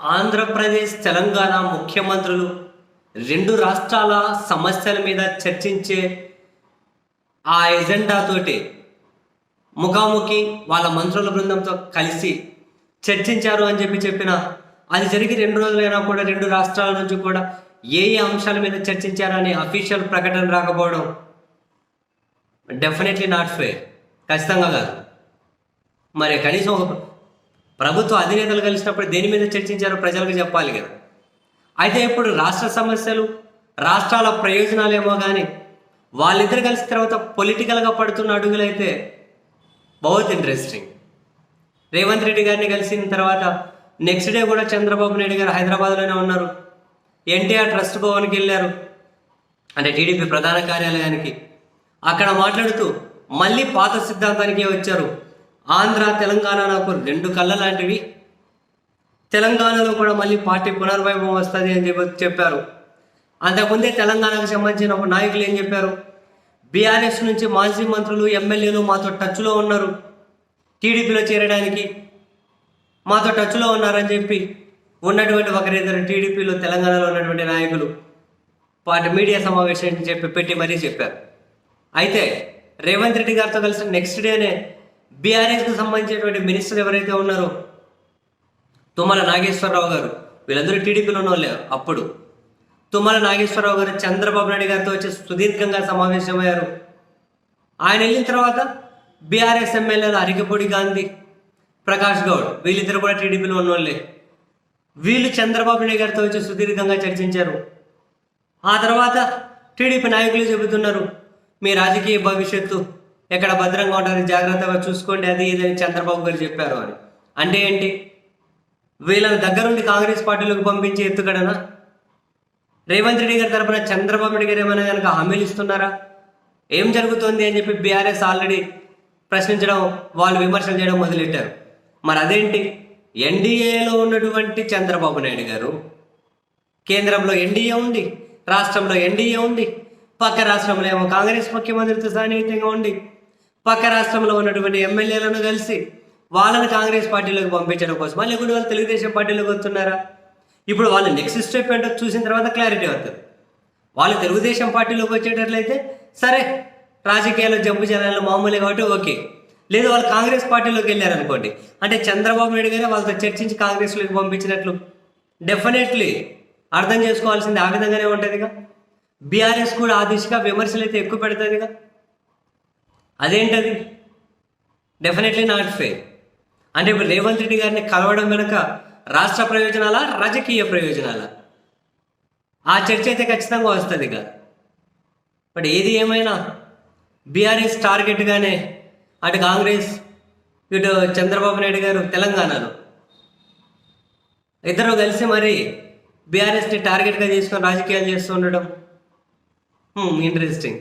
ఆంధ్రప్రదేశ్ తెలంగాణ ముఖ్యమంత్రులు రెండు రాష్ట్రాల సమస్యల మీద చర్చించే ఆ ఎజెండాతోటి ముఖాముఖి వాళ్ళ మంత్రుల బృందంతో కలిసి చర్చించారు అని చెప్పి చెప్పిన అది జరిగి రెండు రోజులైనా కూడా రెండు రాష్ట్రాల నుంచి కూడా ఏ ఏ అంశాల మీద చర్చించారని అఫీషియల్ ప్రకటన రాకపోవడం డెఫినెట్లీ నాట్ ఫేర్ ఖచ్చితంగా కాదు. మరి కనీసం ఒక ప్రభుత్వ అధినేతలు కలిసినప్పుడు దేని మీద చర్చించారో ప్రజలకు చెప్పాలి కదా. అయితే ఇప్పుడు రాష్ట్ర సమస్యలు రాష్ట్రాల ప్రయోజనాలేమో కానీ వాళ్ళిద్దరు కలిసిన తర్వాత పొలిటికల్గా పడుతున్న అడుగులైతే బహుత్ ఇంట్రెస్టింగ్ రేవంత్ రెడ్డి గారిని కలిసిన తర్వాత నెక్స్ట్ డే కూడా చంద్రబాబు నాయుడు గారు హైదరాబాద్లోనే ఉన్నారు. ఎన్టీఆర్ ట్రస్ట్ భవన్కి వెళ్ళారు. అంటే టీడీపీ ప్రధాన కార్యాలయానికి. అక్కడ మాట్లాడుతూ మళ్ళీ పాత సిద్ధాంతానికే వచ్చారు. ఆంధ్ర తెలంగాణ నాకు రెండు కళ్ళ లాంటివి తెలంగాణలో కూడా మళ్ళీ పార్టీ పునర్వైభవం వస్తుంది అని చెప్పి చెప్పారు. అంతకుముందే తెలంగాణకు సంబంధించిన ఒక నాయకులు ఏం చెప్పారు? బీఆర్ఎస్ నుంచి మాజీ మంత్రులు ఎమ్మెల్యేలు మాతో టచ్లో ఉన్నారు. టీడీపీలో చేరడానికి మాతో టచ్లో ఉన్నారని చెప్పి ఉన్నటువంటి ఒకరిద్దరు టీడీపీలో తెలంగాణలో ఉన్నటువంటి నాయకులు వాటి మీడియా సమావేశం చెప్పి పెట్టి మరీ చెప్పారు. అయితే రేవంత్ రెడ్డి గారితో కలిసి నెక్స్ట్ డేనే బీఆర్ఎస్కి సంబంధించినటువంటి మినిస్టర్ ఎవరైతే ఉన్నారో తుమ్మల నాగేశ్వరరావు గారు వీళ్ళందరూ టీడీపీలో ఉన్నోళ్ళే అప్పుడు. తుమ్మల నాగేశ్వరరావు గారు చంద్రబాబు నాయుడు గారితో వచ్చి సుదీర్ఘంగా సమావేశమయ్యారు. ఆయన వెళ్ళిన తర్వాత బీఆర్ఎస్ ఎమ్మెల్యేలు అరికపూడి గాంధీ ప్రకాష్ గౌడ్ వీళ్ళిద్దరు కూడా టీడీపీలో ఉన్నోళ్ళే. వీళ్ళు చంద్రబాబు నాయుడు గారితో వచ్చి సుదీర్ఘంగా చర్చించారు. ఆ తర్వాత టీడీపీ నాయకులు చెబుతున్నారు మీ రాజకీయ భవిష్యత్తు ఎక్కడ భద్రంగా ఉంటుంది జాగ్రత్తగా చూసుకోండి అది ఇది అని చంద్రబాబు గారు చెప్పారు అని అంటే ఏంటి? వీళ్ళని దగ్గరుండి కాంగ్రెస్ పార్టీలోకి పంపించి ఎత్తుకడనా రేవంత్ రెడ్డి గారి తరపున చంద్రబాబు రెడ్డి గారు ఏమైనా కనుక హామీలు ఇస్తున్నారా? ఏం జరుగుతుంది అని చెప్పి బీఆర్ఎస్ ఆల్రెడీ ప్రశ్నించడం వాళ్ళు విమర్శలు చేయడం మొదలెట్టారు. మరి అదేంటి? ఎన్డీఏలో ఉన్నటువంటి చంద్రబాబు నాయుడు గారు కేంద్రంలో ఎన్డీఏ ఉంది రాష్ట్రంలో ఎన్డీఏ ఉంది పక్క రాష్ట్రంలో ఏమో కాంగ్రెస్ ముఖ్యమంత్రితో సాన్నిహిత్యంగా ఉండి పక్క రాష్ట్రంలో ఉన్నటువంటి ఎమ్మెల్యేలను కలిసి వాళ్ళని కాంగ్రెస్ పార్టీలోకి పంపించడం కోసం లేకుంటే వాళ్ళు తెలుగుదేశం పార్టీలోకి వస్తున్నారా ఇప్పుడు వాళ్ళు నెక్స్ట్ స్టెప్ ఏంటో చూసిన తర్వాత క్లారిటీ అవుతుంది వాళ్ళు తెలుగుదేశం పార్టీలోకి వచ్చేటట్లయితే సరే రాజకీయాల్లో జంపు జనాలు మామూలే కాబట్టి ఓకే. లేదు వాళ్ళు కాంగ్రెస్ పార్టీలోకి వెళ్ళారనుకోండి అంటే చంద్రబాబు నాయుడు గారే వాళ్ళతో చర్చించి కాంగ్రెస్లోకి పంపించినట్లు. డెఫినెట్లీ అర్థం చేసుకోవాల్సింది ఆ విధంగానే ఉంటుందిగా. బీఆర్ఎస్ కూడా ఆ దిశగా విమర్శలు అయితే ఎక్కువ పెడుతుందిగా. అదేంటది? డెఫినెట్లీ నాట్ ఫెయిర్ అంటే ఇప్పుడు రేవంత్ రెడ్డి గారిని కలవడం వెనుక రాష్ట్ర ప్రయోజనాల రాజకీయ ప్రయోజనాల? ఆ చర్చ అయితే ఖచ్చితంగా వస్తుంది ఇక. బట్ ఏది ఏమైనా బీఆర్ఎస్ టార్గెట్గానే అటు కాంగ్రెస్ ఇటు చంద్రబాబు నాయుడు గారు తెలంగాణలో. ఇద్దరు కలిసి మరి బీఆర్ఎస్ని టార్గెట్గా తీసుకొని రాజకీయాలు చేస్తూ ఉండడం ఇంట్రెస్టింగ్